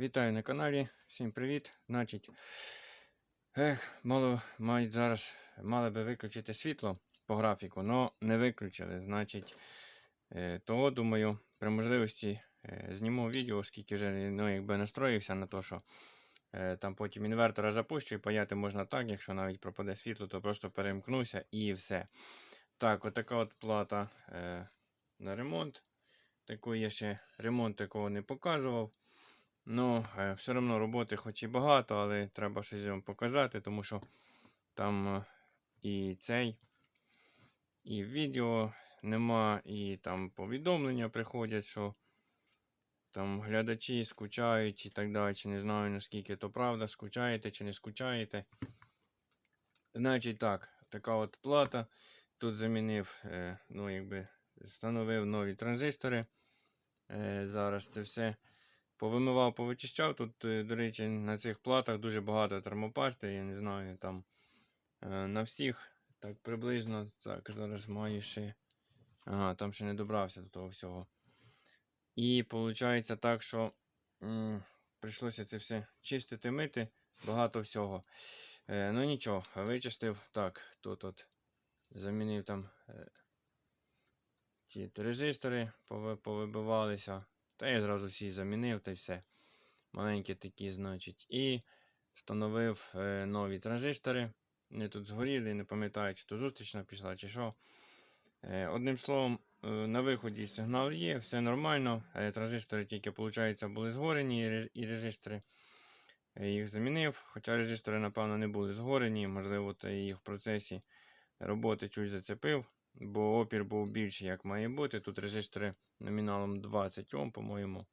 Вітаю на каналі, всім привіт. Значить, ех, мало мають зараз мали би виключити світло по графіку, але не виключили. Значить, е, того думаю, при можливості е, зніму відео, оскільки вже ну, якби настроївся на те, що е, там потім інвертора запущу і паяти можна так, якщо навіть пропаде світло, то просто перемкнуся і все. Так, отака от плата е, на ремонт. Такої я ще ремонт такого не показував. Ну, е, все одно роботи хоч і багато, але треба щось вам показати, тому що там е, і цей, і відео нема, і там повідомлення приходять, що там глядачі скучають і так далі. Не знаю наскільки то правда, скучаєте чи не скучаєте. Значить так, така от плата. Тут замінив, е, ну, якби, встановив нові транзистори. Зараз це все повимивав, повичищав. Тут, е, до речі, на цих платах дуже багато термопасти. Я не знаю, там е, на всіх так приблизно. Так, зараз маю ще. Ага, там ще не добрався до того всього. І виходить так, що м, прийшлося це все чистити, мити, багато всього. Е, ну нічого, вичистив. Так, тут от замінив там е, ті резистори, пови- повибивалися. Та я зразу всі замінив та й все. Маленькі такі, значить. І встановив е, нові транзистори. Вони тут згоріли, не пам'ятаю, чи то зустрічна пішла, чи що. Е, одним словом, е, на виході сигнал є, все нормально. Е, транзистори тільки, виходить, були згорені, і резистори. Е, їх замінив. Хоча резистори, напевно, не були згорені. Можливо, то їх в процесі роботи чуть зацепив, бо опір був більший, як має бути. Тут резистори номіналом 20 Ом, по-моєму.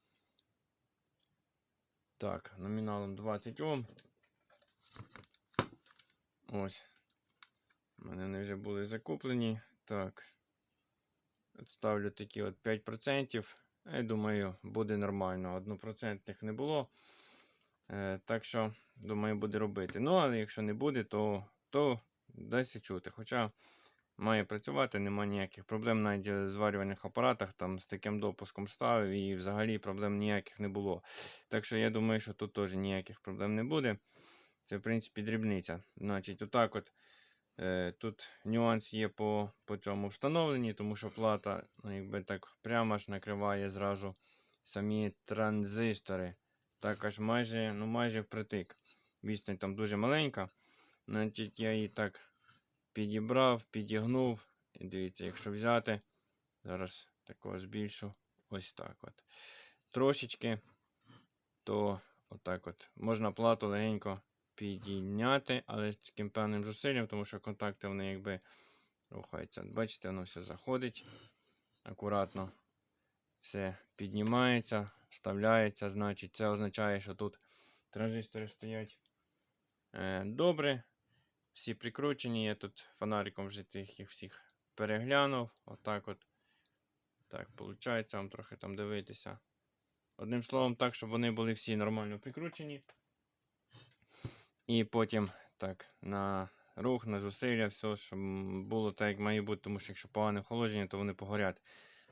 Так, номіналом 20 Ом. Ось. У мене вони вже були закуплені. Так. От Ставлю такі от 5%. Я думаю, буде нормально. 1% не було. Е, так що, думаю, буде робити. Ну, але якщо не буде, то, то дасть чути. Хоча має працювати, немає ніяких проблем навіть в зварювальних апаратах, там з таким допуском ставив і взагалі проблем ніяких не було. Так що я думаю, що тут теж ніяких проблем не буде. Це, в принципі, дрібниця. Значить, отак от. Е, тут нюанс є по, по цьому встановленні, тому що плата, ну, якби так прямо ж накриває зразу самі транзистори. Так аж майже, ну, майже впритик. Відстань там дуже маленька. Значить, я її так підібрав, підігнув. І дивіться, якщо взяти, зараз такого збільшу. Ось так от. Трошечки, то отак от. Можна плату легенько підійняти, але з таким певним зусиллям, тому що контакти вони якби рухаються. Бачите, воно все заходить акуратно. Все піднімається, вставляється. Значить, це означає, що тут транзистори стоять е, добре. Всі прикручені. Я тут фонариком вже тих їх всіх переглянув. Отак от. Так, виходить, вам трохи там дивитися. Одним словом, так, щоб вони були всі нормально прикручені. І потім так, на рух, на зусилля, все, щоб було так, як має бути, тому що якщо погане охолодження, то вони погорять.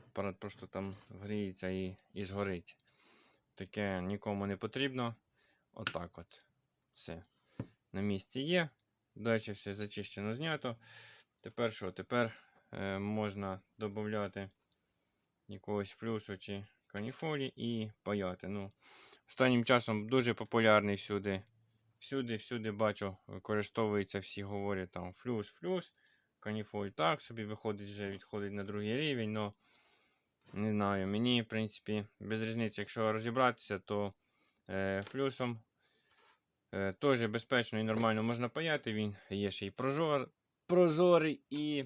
Апарат просто там гріється і, і згорить. Таке нікому не потрібно. Отак от. Все. На місці є. Далі все зачищено, знято. Тепер що? Тепер е, можна додати якогось флюсу чи каніфолі і паяти. Ну, останнім часом дуже популярний всюди. Всюди, всюди бачу, використовується, всі говорять там флюс, флюс, каніфоль так собі виходить, вже відходить на другий рівень, но не знаю, мені, в принципі, без різниці, якщо розібратися, то е, флюсом теж безпечно і нормально можна паяти. Він є ще й прозор, прозорий і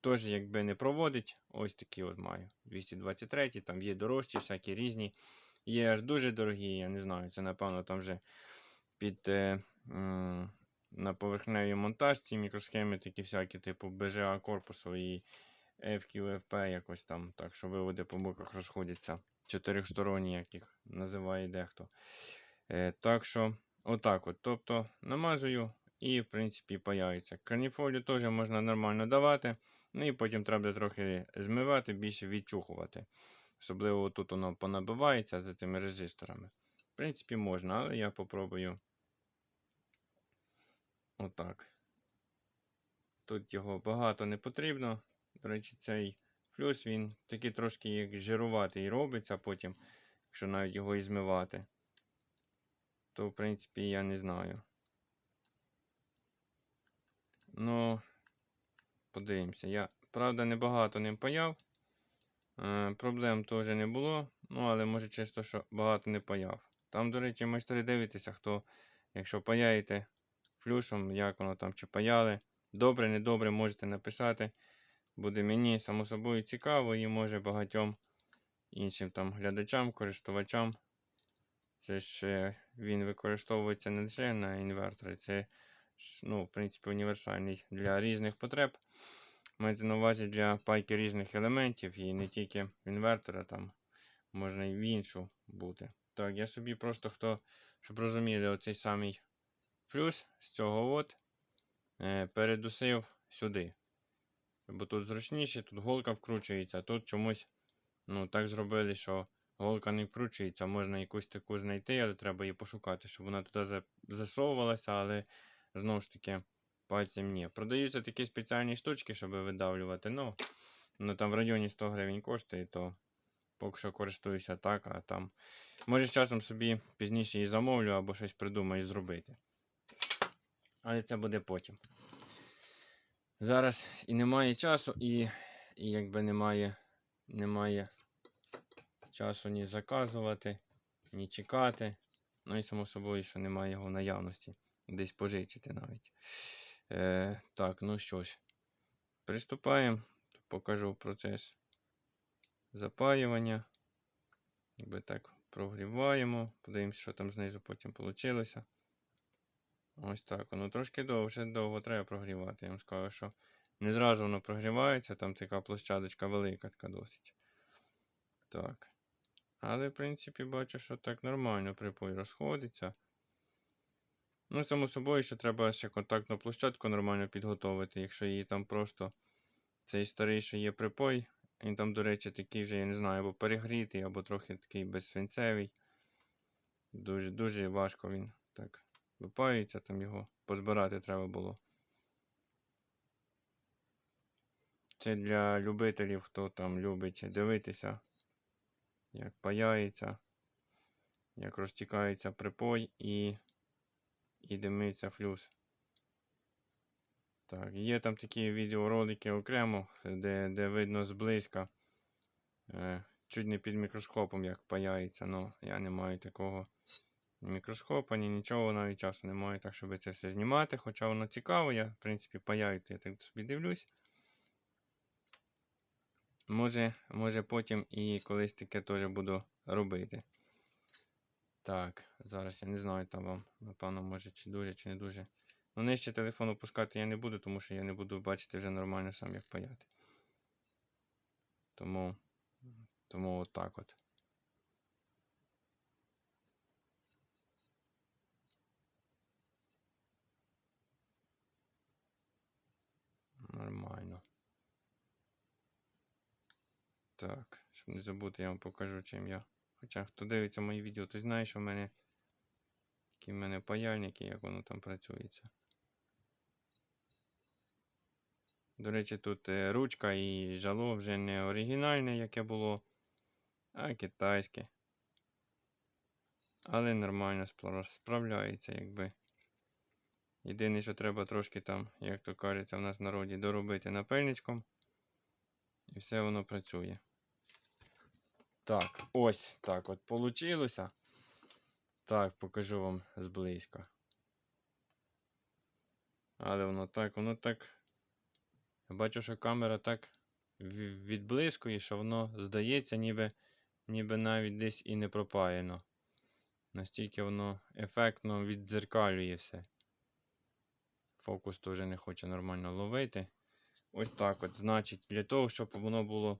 теж якби не проводить. Ось такі от маю. 223, там є дорожчі, всякі різні. Є аж дуже дорогі, я не знаю, це напевно там вже під е, м, на поверхневій монтажці мікросхеми такі всякі, типу BGA корпусу і FQFP якось там, так що виводи по боках розходяться. Чотирьохсторонні, як їх називає дехто. Е, так що, отак от. Тобто намазую і, в принципі, паяється. Карніфолію теж можна нормально давати. Ну і потім треба трохи змивати, більше відчухувати. Особливо тут воно понабивається за цими резисторами. В принципі, можна, але я попробую. Отак. Тут його багато не потрібно. До речі, цей флюс він такий трошки як жируватий робиться потім, якщо навіть його і змивати. То, в принципі, я не знаю. Ну, подивимося. Я, правда, небагато ним паяв. Е, проблем теж не було. Ну, але може чисто, що багато не паяв. Там, до речі, майстри дивитеся, хто, якщо паяєте флюсом, як воно там чи паяли. Добре, недобре, можете написати. Буде мені, само собою, цікаво і може багатьом іншим там глядачам, користувачам. Це ж е, він використовується не лише на інвертори, це ж, ну, в принципі, універсальний для різних потреб. Мається на увазі для пайки різних елементів і не тільки інвертора, там можна і в іншу бути. Так, я собі просто хто, щоб розуміли, оцей самий флюс з цього от е, передусив сюди. Бо тут зручніше, тут голка вкручується, а тут чомусь ну, так зробили, що голка не вкручується. Можна якусь таку знайти, але треба її пошукати, щоб вона туди засовувалася, але знову ж таки пальцем ні. Продаються такі спеціальні штучки, щоб видавлювати. Ну, ну там в районі 100 гривень коштує, то поки що користуюся так, а там. Може, з часом собі пізніше її замовлю або щось придумаю зробити. Але це буде потім. Зараз і немає часу, і, і якби немає, немає часу ні заказувати, ні чекати. Ну і само собою, що немає його в наявності. Десь пожичити навіть. Е, так, ну що ж, приступаємо. Покажу процес запаювання. Якби так прогріваємо. Подивимося, що там знизу потім вийшло. Ось так. Воно трошки довше, довго треба прогрівати. Я вам скажу, що не зразу воно прогрівається, там така площадочка велика, така досить. Так. Але, в принципі, бачу, що так нормально припой розходиться. Ну, само собою, що треба ще контактну площадку нормально підготовити, якщо її там просто цей старий, що є припой, він там, до речі, такий вже, я не знаю, або перегрітий, або трохи такий безсвинцевий. Дуже дуже важко він так випаюється, там його позбирати треба було. Це для любителів, хто там любить дивитися, як паяється, як розтікається припой і, і димиться флюс. Так, є там такі відеоролики окремо, де, де видно зблизька, е, чуть не під мікроскопом, як паяється. Ну, я не маю такого мікроскопа, ні нічого, навіть часу не маю, так щоб це все знімати. Хоча воно цікаво, я, в принципі, паяю, я так собі дивлюсь. Може, може потім і колись таке теж буду робити. Так, зараз я не знаю там вам, напевно, може, чи дуже, чи не дуже. Ну, нижче телефон опускати я не буду, тому що я не буду бачити вже нормально сам, як паяти. Тому, тому отак от. Нормально. Так, щоб не забути, я вам покажу, чим я. Хоча хто дивиться мої відео, той знає, що в мене які в мене паяльники, як воно там працюється. До речі, тут е, ручка і жало вже не оригінальне, яке було, а китайське. Але нормально справляється, якби. Єдине, що треба трошки там, як то кажеться, в нас в народі доробити напильничком. І все воно працює. Так, ось так от получилося. Так, покажу вам зблизька. Але воно так, воно так. Я бачу, що камера так відблискує, що воно здається, ніби, ніби навіть десь і не пропаяно. Настільки воно ефектно віддзеркалює все. Фокус теж не хоче нормально ловити. Ось так от. Значить, для того, щоб воно було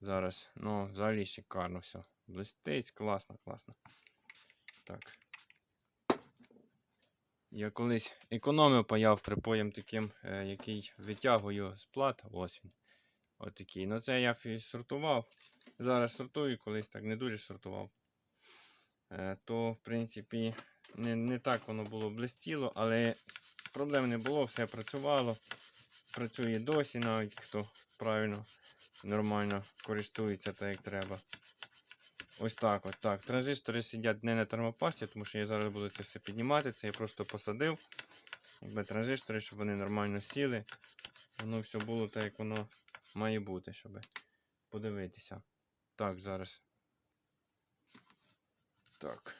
зараз, ну, взагалі шикарно все. Блистить, класно, класно. Так. Я колись економив паяв припоєм таким, е, який витягую з плат. Ось він. Отакий. Ну це я сортував. зараз сортую, колись так не дуже сортував. Е, то, в принципі, не, не так воно було блистіло, але проблем не було, все працювало. Працює досі, навіть хто правильно, нормально користується так, як треба. Ось так от. Так. Транзистори сидять не на термопасті, тому що я зараз буду це все піднімати. Це я просто посадив. Якби транзистори, щоб вони нормально сіли. Воно все було так, як воно має бути, щоб подивитися. Так, зараз. Так.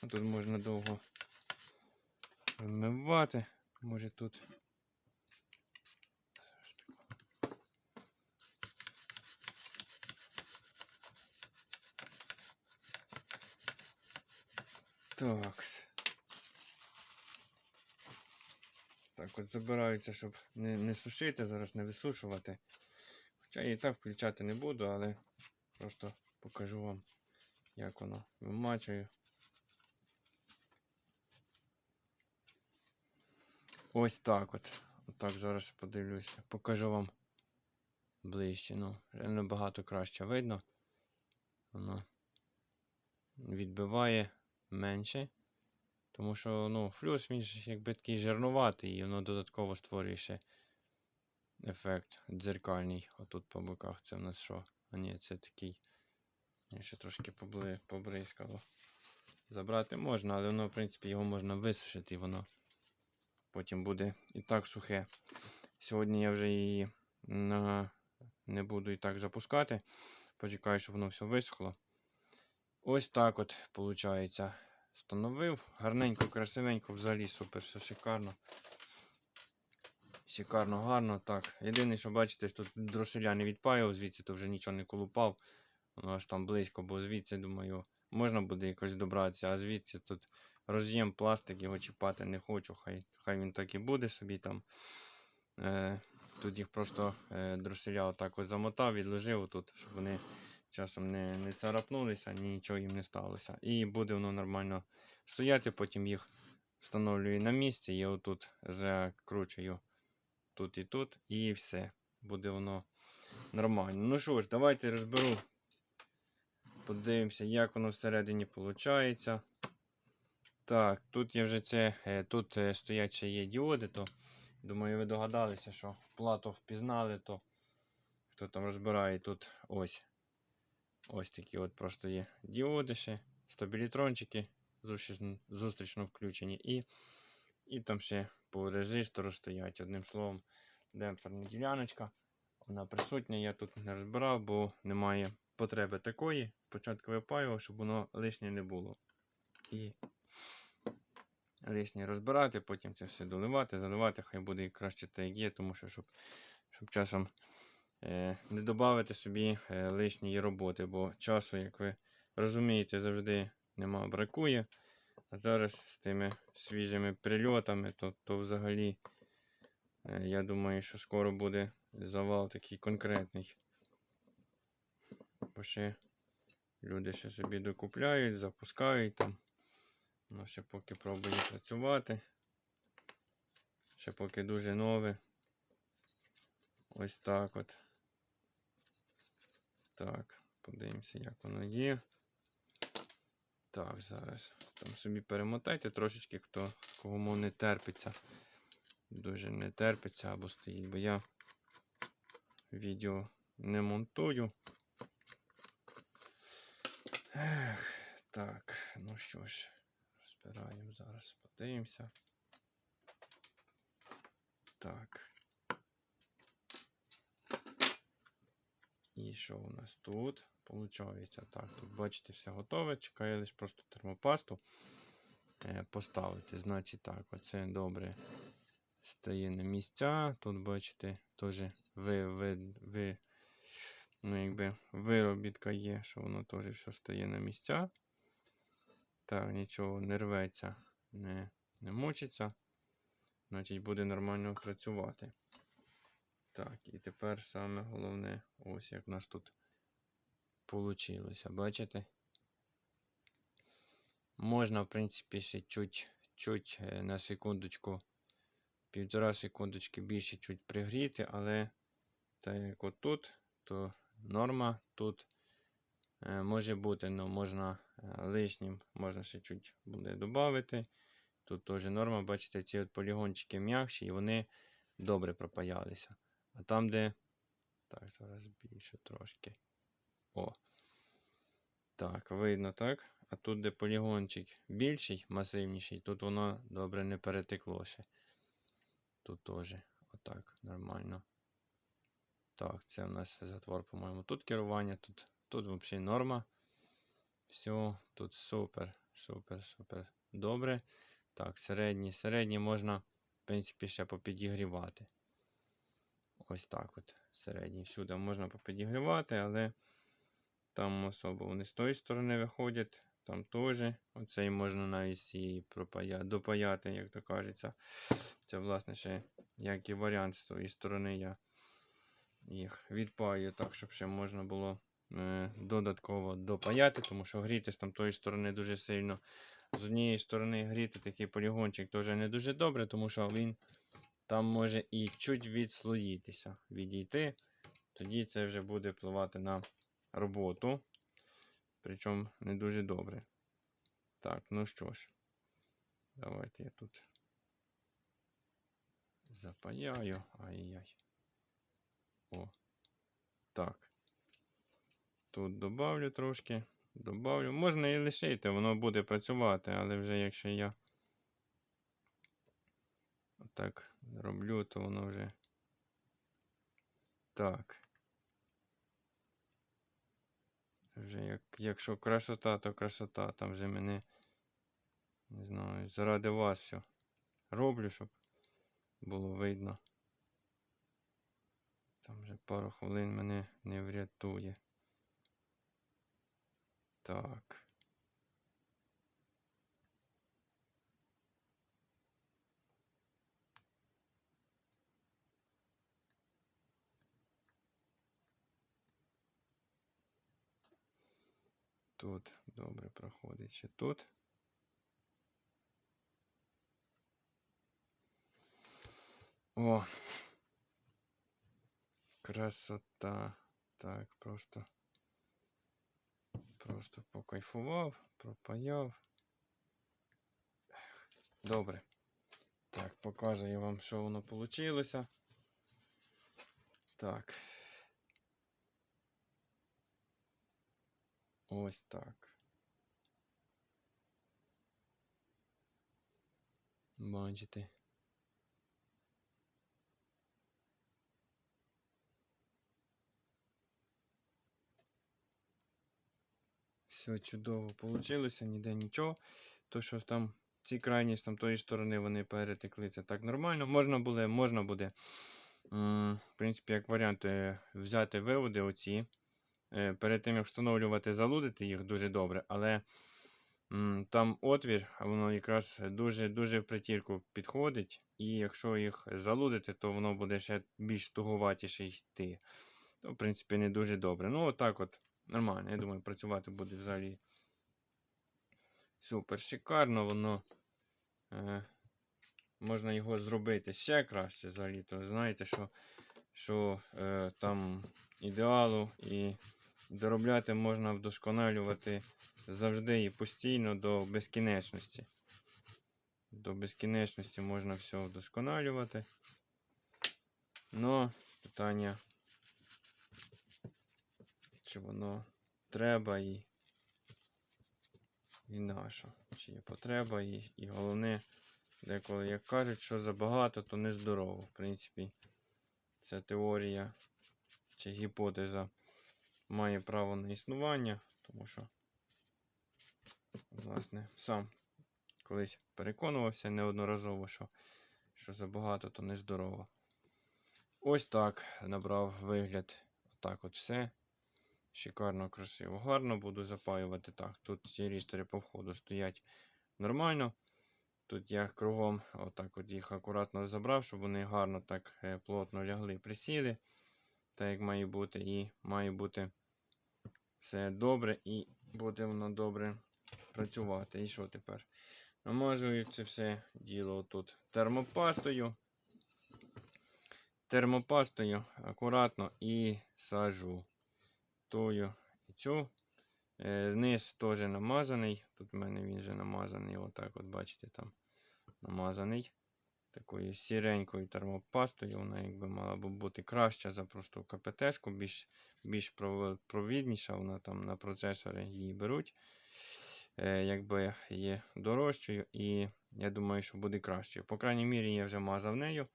Тут можна довго вимивати. Може тут. Так. Так, от забираються, щоб не, не сушити, зараз не висушувати. Хоча я і так включати не буду, але просто покажу вам, як воно вимачую. Ось так от. Отак зараз подивлюся. Покажу вам ближче. Ну, набагато краще видно. Воно відбиває менше. Тому що ну, флюс він ж якби такий жирнуватий, і воно додатково створює ще ефект дзеркальний. Отут по боках це в нас що? А ні, це такий. Я ще трошки побли... побризкало. Забрати можна, але воно, в принципі, його можна висушити і воно потім буде і так сухе. Сьогодні я вже її на... не буду і так запускати. Почекаю, щоб воно все висохло. Ось так от виходить. Встановив. Гарненько, красивенько, взагалі супер, все шикарно. Шикарно, гарно. Так. Єдине, що бачите, тут дроселя не відпаював, звідси то вже нічого не колупав. Воно аж там близько, бо звідси, думаю, можна буде якось добратися, а звідси тут роз'єм пластик, його чіпати не хочу. Хай хай він так і буде собі там. Е, Тут їх просто е, дроселя отак от замотав, відложив тут, щоб вони часом не не царапнулися, нічого їм не сталося. І буде воно нормально стояти, потім їх встановлюю на місці. Я отут закручую тут і тут, і все. Буде воно нормально. Ну що ж, давайте розберу. Подивимося, як воно всередині виходить. Так, тут є вже це, е, тут е, стоять ще є діоди, то думаю, ви догадалися, що плату впізнали, то хто там розбирає тут ось. Ось такі от просто є діоди ще, стабілітрончики зустрічно, включені. І і там ще по резистору стоять. Одним словом, демпферна діляночка. Вона присутня, я тут не розбирав, бо немає потреби такої. Спочатку випаював, щоб воно лишнє не було. І лишнє розбирати, потім це все доливати, заливати, хай буде краще так як є, тому що щоб, щоб часом Е, не додати собі е, лишньої роботи, бо часу, як ви розумієте, завжди нема бракує. А зараз з тими свіжими прильотами, то, то взагалі, е, я думаю, що скоро буде завал такий конкретний. Бо ще люди ще собі докупляють, запускають там. Ну, ще поки пробує працювати. Ще поки дуже нове. Ось так от. Так, подивимося, як воно є. Так, зараз там собі перемотайте трошечки, хто мов не терпиться. Дуже не терпиться або стоїть, бо я відео не монтую. Ех, Так, ну що ж, розбираємо зараз, подивимося. Так. І що у нас тут? Получається, так, тут, бачите, все готове. Чекає лише просто термопасту е, поставити. Значить так, оце добре стає на місця. Тут, бачите, теж ви, ви, ви, ну, якби виробітка є, що воно теж все стає на місця. Так, нічого не рветься, не, не мучиться. Значить, буде нормально працювати. Так, і тепер саме головне, ось як у нас тут вийшло. Бачите? Можна, в принципі, ще чуть чуть е, на секундочку, півтора секундочки більше чуть пригріти, але так як отут, то норма тут може бути, але можна е, лишнім, можна ще чуть буде додати. Тут теж норма, бачите, ці от полігончики м'якші і вони добре пропаялися. А там, де. Так, зараз більше трошки. О. Так, видно, так? А тут, де полігончик більший, масивніший, тут воно добре не перетекло ще. Тут теж отак, нормально. Так, це у нас затвор, по-моєму. Тут керування, тут, тут взагалі норма. Все, тут супер, супер, супер. Добре. Так, середній, середній можна, в принципі, ще попідігрівати. Ось так от. Середній. Всюди можна попідігрівати, але там особо вони з тої сторони виходять. Там теж. Оцей можна навіть і пропая... допаяти, як то кажеться. Це, власне, ще як і варіант з тої сторони я їх відпаю так, щоб ще можна було додатково допаяти, тому що гріти з там тої сторони дуже сильно. З однієї сторони гріти такий полігончик теж не дуже добре, тому що він там може і чуть відслоїтися, відійти. Тоді це вже буде впливати на роботу. Причому не дуже добре. Так, ну що ж, давайте я тут запаяю. Ай-яй. О. Так. Тут добавлю трошки. Добавлю. Можна і лишити, воно буде працювати, але вже якщо я так роблю, то воно вже. Так. Вже як, якщо красота, то красота. Там вже мене, не знаю, заради вас все роблю, щоб було видно. Там вже пару хвилин мене не врятує. Так. Тут добре проходить ще тут. О! Красота. Так, просто. Просто покайфував, пропаяв. Добре. Так, показую вам, що воно вийшло. Так. Ось так. Бачите. Все чудово вийшло, ніде нічого. То, що там ці крайні з там тої сторони вони перетекли, це так нормально. Можна буде, можна буде, в принципі, як варіант, взяти виводи оці. Е, Перед тим, як встановлювати, залудити їх дуже добре, але там отвір, воно якраз дуже-дуже в притірку підходить. І якщо їх залудити, то воно буде ще більш туговатіше йти. То, в принципі, не дуже добре. Ну, отак от. Нормально, я думаю, працювати буде взагалі супер шикарно, воно е, можна його зробити ще краще взагалі. То знаєте, що що е, там ідеалу і доробляти можна вдосконалювати завжди і постійно до безкінечності. До безкінечності можна все вдосконалювати. Но питання чи воно треба і і нащо. Чи є потреба, і, і головне, деколи як кажуть, що забагато, то не здорово. В принципі, ця теорія чи гіпотеза має право на існування, тому що, власне, сам колись переконувався неодноразово, що, що забагато, то не здорово. Ось так набрав вигляд. Отак от все. Шикарно, красиво, гарно буду запаювати. Так, тут ці рістори по входу стоять нормально. Тут я кругом отак от їх акуратно забрав, щоб вони гарно так е, плотно лягли, присіли. Так як має бути, і має бути все добре, і буде воно добре працювати. І що тепер? Намазую це все діло тут термопастою. термопастою акуратно і сажу тую і цю. Е, Низ теж намазаний. Тут в мене він вже намазаний. Отак, от бачите, там намазаний. Такою сіренькою термопастою. Вона якби мала б бути краща за просту КПТшку, більш, більш провідніша. Вона там на процесори її беруть. Е, якби є дорожчою, і я думаю, що буде кращою. По крайній мірі, я вже мазав нею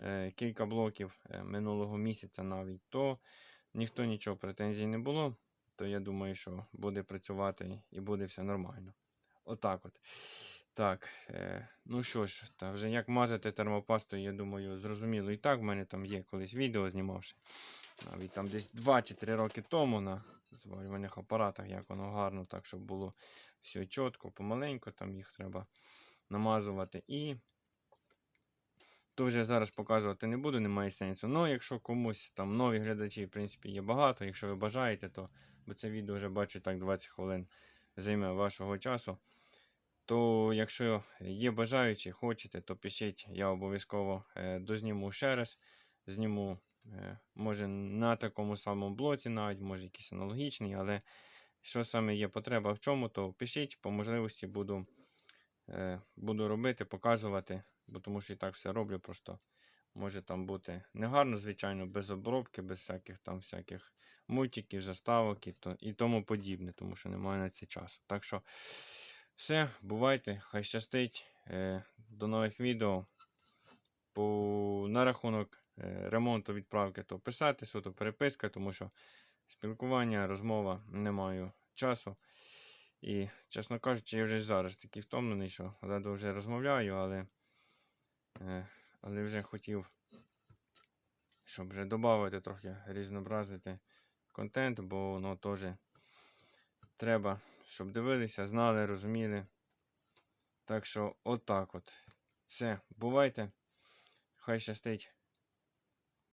е, кілька блоків е, минулого місяця навіть, то ніхто нічого претензій не було. То я думаю, що буде працювати і буде все нормально. Отак от. Так, е, ну що ж, та вже як мазати термопастою, я думаю, зрозуміло. І так в мене там є колись відео знімавши. Навіть там десь 2-3 роки тому на зварювальних апаратах, як воно гарно, так, щоб було все чітко, помаленьку, там їх треба намазувати. І то вже зараз показувати не буду, немає сенсу. Ну, якщо комусь там нові глядачі, в принципі, є багато. Якщо ви бажаєте, то бо це відео вже бачу так 20 хвилин займе вашого часу. То якщо є бажаючі, хочете, то пишіть, я обов'язково е, дозніму ще раз. Зніму, е, може, на такому самому блоці, навіть, може якийсь аналогічний, але що саме є потреба в чому, то пишіть, по можливості буду, буду робити, показувати, бо тому що і так все роблю. Просто може там бути негарно, звичайно, без обробки, без всяких там всяких мультиків, заставок і, то, і тому подібне, тому що немає на це часу. Так що все, бувайте, хай щастить. Е, до нових відео. По, на рахунок е, ремонту відправки, то писати, суто переписка, тому що спілкування, розмова не маю часу. І, чесно кажучи, я вже зараз такий втомлений, що ледве вже розмовляю, але, е, але вже хотів, щоб вже додати трохи різнообразити контент, бо воно теж треба, щоб дивилися, знали, розуміли. Так що, отак от. Все, бувайте. Хай щастить.